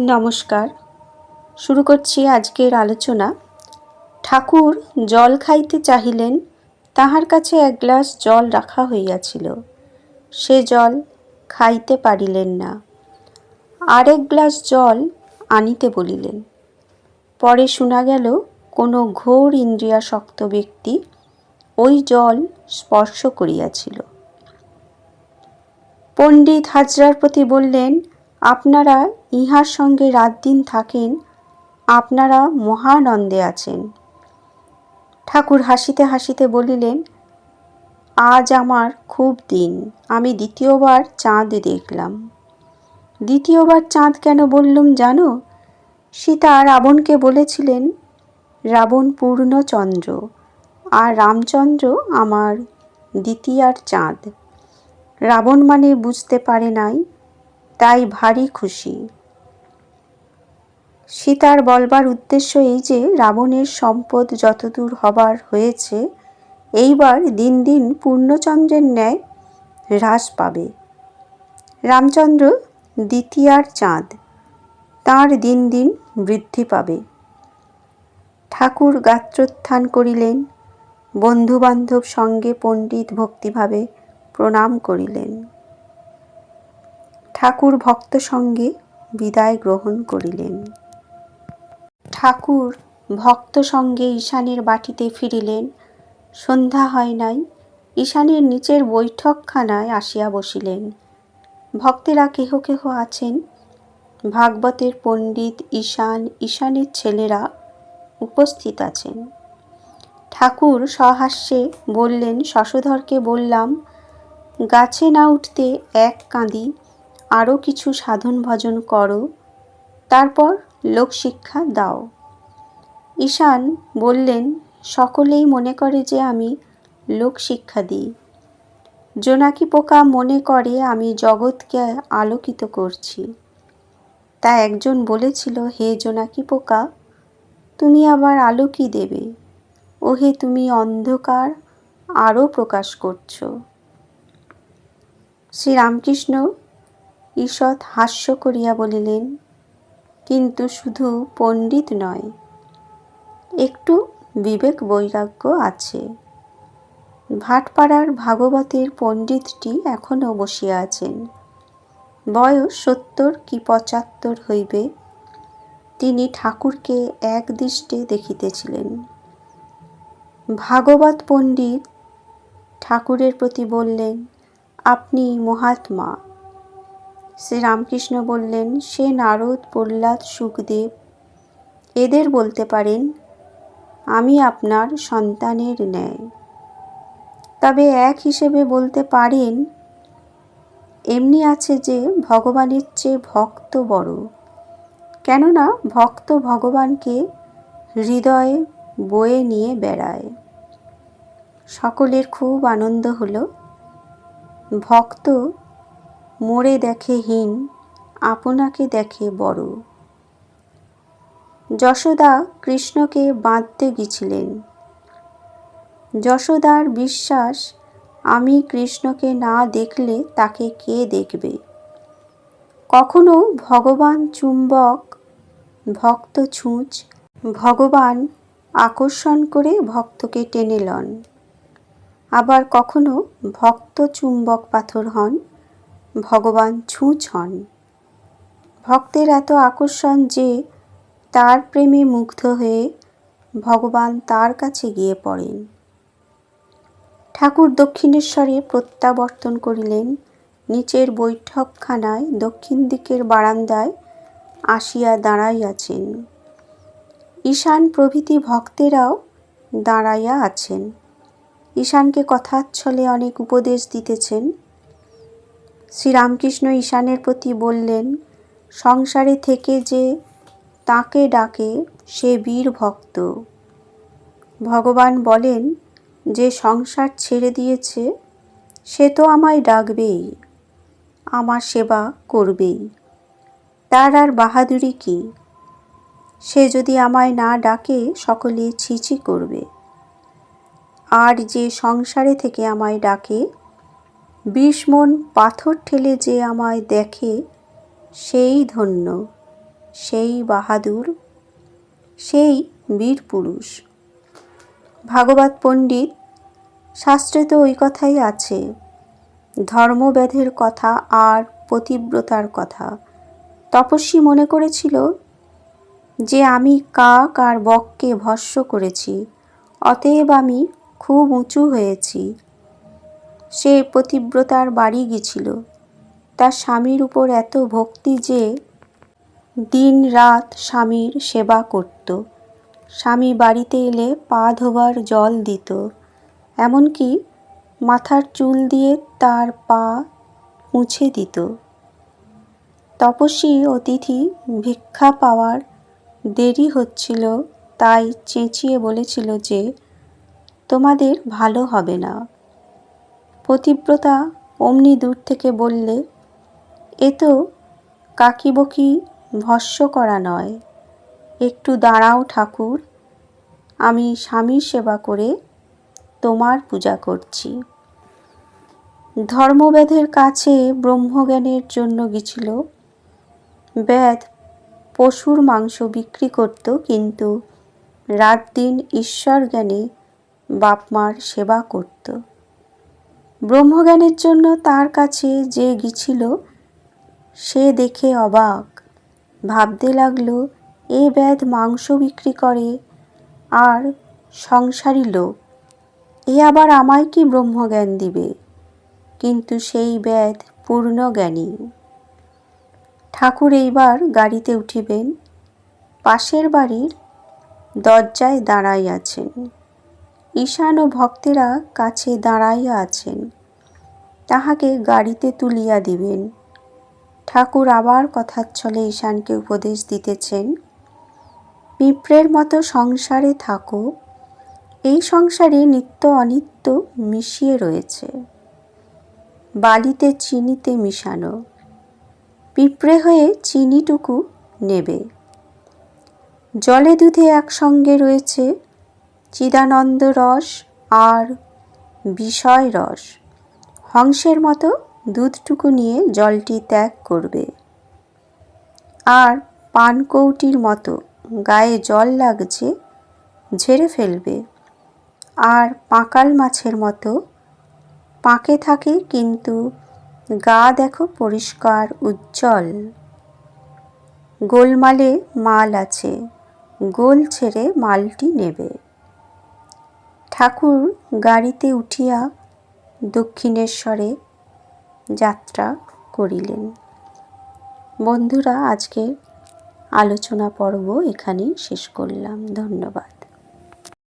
নমস্কার। শুরু করছি আজকের আলোচনা। ঠাকুর জল খাইতে চাহিলেন, তাহার কাছে এক গ্লাস জল রাখা হইয়াছিল। সে জল খাইতে পারিলেন না। আরেক গ্লাস জল আনিতে বলিলেন। পরে শোনা গেল, কোনো ঘোর ইন্দ্রিয়াসক্ত ব্যক্তি ওই জল স্পর্শ করিয়াছিল। পণ্ডিত হাজরার প্রতি বললেন, আপনারা ইহার সঙ্গে রাত দিন থাকেন, আপনারা মহানন্দে আছেন। ঠাকুর হাসিতে হাসিতে বলিলেন, আজ আমার খুব দিন, আমি দ্বিতীয়বার চাঁদ দেখলাম। দ্বিতীয়বার চাঁদ কেন বললুম জানো? সীতা রাবণকে বলেছিলেন, রাবণ পূর্ণচন্দ্র আর রামচন্দ্র আমার দ্বিতীয়ার চাঁদ। রাবণ মানে বুঝতে পারে নাই, তাই ভারী খুশি। সীতার বলবার উদ্দেশ্য এই যে রাবণের সম্পদ যতদূর হবার হয়েছে, এইবার দিন দিন পূর্ণচন্দ্রের ন্যায় হ্রাস পাবে। রামচন্দ্র দ্বিতীয়ার চাঁদ, তাঁর দিন দিন বৃদ্ধি পাবে। ঠাকুর গাত্রোত্থান করিলেন, বন্ধুবান্ধব সঙ্গে পণ্ডিত ভক্তিভাবে প্রণাম করিলেন। ঠাকুর ভক্ত সঙ্গে বিদায় গ্রহণ করিলেন। ঠাকুর ভক্ত সঙ্গে ঈশানের বাটিতে ফিরিলেন। সন্ধ্যা হয় নাই, ঈশানের নিচের বৈঠকখানায় আসিয়া বসিলেন। ভক্তেরা কেহ কেহ আছেন? ভাগবতের পণ্ডিত ঈশান, ঈশানের ছেলেরা উপস্থিত আছেন। ঠাকুর সহাস্যে বললেন, শশধরকে বললাম, গাছে না উঠতে এক কাঁদি আরও কিছু সাধন ভজন করো। তারপর লোকশিক্ষা দাও। ঈশান বললেন, সকলেই মনে করে যে আমি লোকশিক্ষা দিই। জোনাকি পোকা মনে করে আমি জগৎকে আলোকিত করছি। তা একজন বলেছিল, হে জোনাকি পোকা, তুমি আবার আলো কি দেবে? ওহে, তুমি অন্ধকার আরও প্রকাশ করছ। শ্রীরামকৃষ্ণ ঈষৎ হাস্য করিয়া বলিলেন কিন্তু শুধু পণ্ডিত নয়, একটু বিবেক বৈরাগ্য আছে। ভাটপাড়ার ভাগবতের পণ্ডিতটি এখনও বসিয়া আছেন। বয়স সত্তর কি পঁচাত্তর হইবে, তিনি ঠাকুরকে এক দৃষ্টে দেখিতেছিলেন। ভাগবত পণ্ডিত ঠাকুরের প্রতি বললেন, আপনি মহাত্মা। শ্রীরামকৃষ্ণ বললেন, সে নারদ, প্রহ্লাদ, সুখদেব, এদের বলতে পারেন, আমি আপনার সন্তানের ন্যায়। তবে এক হিসেবে বলতে পারেন, এমনি আছে যে ভগবানের চেয়ে ভক্ত বড়। কেননা ভক্ত ভগবানকে হৃদয়ে বয়ে নিয়ে বেড়ায়। সকলের খুব আনন্দ হলো। ভক্ত মোড়ে দেখে হীন, আপনাকে দেখে বড়। যশোদা কৃষ্ণকে বাঁধতে গিয়েছিলেন। যশোদার বিশ্বাস, আমি কৃষ্ণকে না দেখলে তাকে কে দেখবে? কখনো ভগবান চুম্বক, ভক্ত ছুঁচ, ভগবান আকর্ষণ করে ভক্তকে টেনে লন। আবার কখনো ভক্ত চুম্বক পাথর হন ভগবান ছুঁচ ভক্তের এত আকর্ষণ যে তার প্রেমে মুগ্ধ হয়ে ভগবান তার কাছে গিয়ে পড়েন। ঠাকুর দক্ষিণেশ্বরে প্রত্যাবর্তন করিলেন। নিচের বৈঠকখানায় দক্ষিণ দিকের বারান্দায় আসিয়া দাঁড়াইয়াছেন। ঈশান প্রভৃতি ভক্তেরাও দাঁড়াইয়া আছেন। ঈশানকে কথাচ্ছলে অনেক উপদেশ দিতেছেন। শ্রীরামকৃষ্ণ ঈশানের প্রতি বললেন, সংসারে থেকে যে তাকে ডাকে সে বীর ভক্ত। ভগবান বলেন, যে সংসার ছেড়ে দিয়েছে, সে তো আমায় ডাকবেই, আমার সেবা করবেই। তার আর বাহাদুরি কি? সে যদি আমায় না ডাকে, সকলে ছিছি করবে। আর যে সংসারে থেকে আমায় ডাকে বিষ মন পাথর ঠেলে যে আমায় দেখে, সেই ধন্য, সেই বাহাদুর, সেই বীর পুরুষ। ভাগবত পণ্ডিত, শাস্ত্রে তো ওই কথাই আছে ধর্মব্যাধের কথা আর পতিব্রতার কথা। তপস্বী মনে করেছিল যে আমি কাক আর বককে ভস্য করেছি, অতএব আমি খুব উঁচু হয়েছি। সে পতিব্রতার বাড়ি গেছিল। তার স্বামীর উপর এত ভক্তি যে দিন রাত স্বামীর সেবা করত। স্বামী বাড়িতে এলে পা ধোবার জল দিত, এমনকি মাথার চুল দিয়ে তার পা মুছে দিত। তপস্বী অতিথি ভিক্ষা পাওয়ার দেরি হচ্ছিল, তাই চেঁচিয়ে বলেছিল যে, তোমাদের ভালো হবে না। পতিব্রতা অমনি দূর থেকে বললে, এ তো কাকিবকি ভস্য করা নয়। একটু দাঁড়াও ঠাকুর, আমি স্বামীর সেবা করে তোমার পূজা করছি। ধর্মবেদের কাছে ব্রহ্মজ্ঞানের জন্য গেছিল বেদ পশুর মাংস বিক্রি করত, কিন্তু রাত দিন ঈশ্বর জ্ঞানে বাপমার সেবা করত। ব্রহ্মজ্ঞানের জন্য তার কাছে যে গিছিল সে দেখে অবাক। ভাবতে লাগল, এ ব্যাধ মাংস বিক্রি করে আর সংসারী লোক। এ আবার আমায় কি ব্রহ্মজ্ঞান দিবে? কিন্তু সেই ব্যাধ পূর্ণ জ্ঞানী ঠাকুর এইবার গাড়িতে উঠিবেন, পাশের বাড়ির দরজায় দাঁড়াই আছেন ঈশান ও ভক্তেরা কাছে দাঁড়াইয়া আছেন। তাহাকে গাড়িতে তুলিয়া দিবেন। ঠাকুর আবার কথার ছলে ঈশানকে উপদেশ দিতেছেন পিঁপড়ের মতো সংসারে থাকো। এই সংসারে নিত্য অনিত্য মিশিয়ে রয়েছে। বালিতে চিনিতে মিশানো। পিঁপড়ে হয়ে চিনিটুকু নেবে। জলে দুধে একসঙ্গে রয়েছে চিদানন্দ রস আর বিষয় রস। হংসের মতো দুধটুকু নিয়ে জলটি ত্যাগ করবে। আর পানকৌটির মতো গায়ে জল লাগছে ঝেড়ে ফেলবে। আর পাঁকাল মাছের মতো পাঁকে থাকে কিন্তু গা দেখো পরিষ্কার উজ্জ্বল। গোলমালে মাল আছে, গোল ছেড়ে মালটি নেবে। ঠাকুর গাড়িতে উঠিয়া দক্ষিণেশ্বরে যাত্রা করিলেন। বন্ধুরা আজকে আলোচনা পর্ব এখানেই শেষ করলাম। ধন্যবাদ।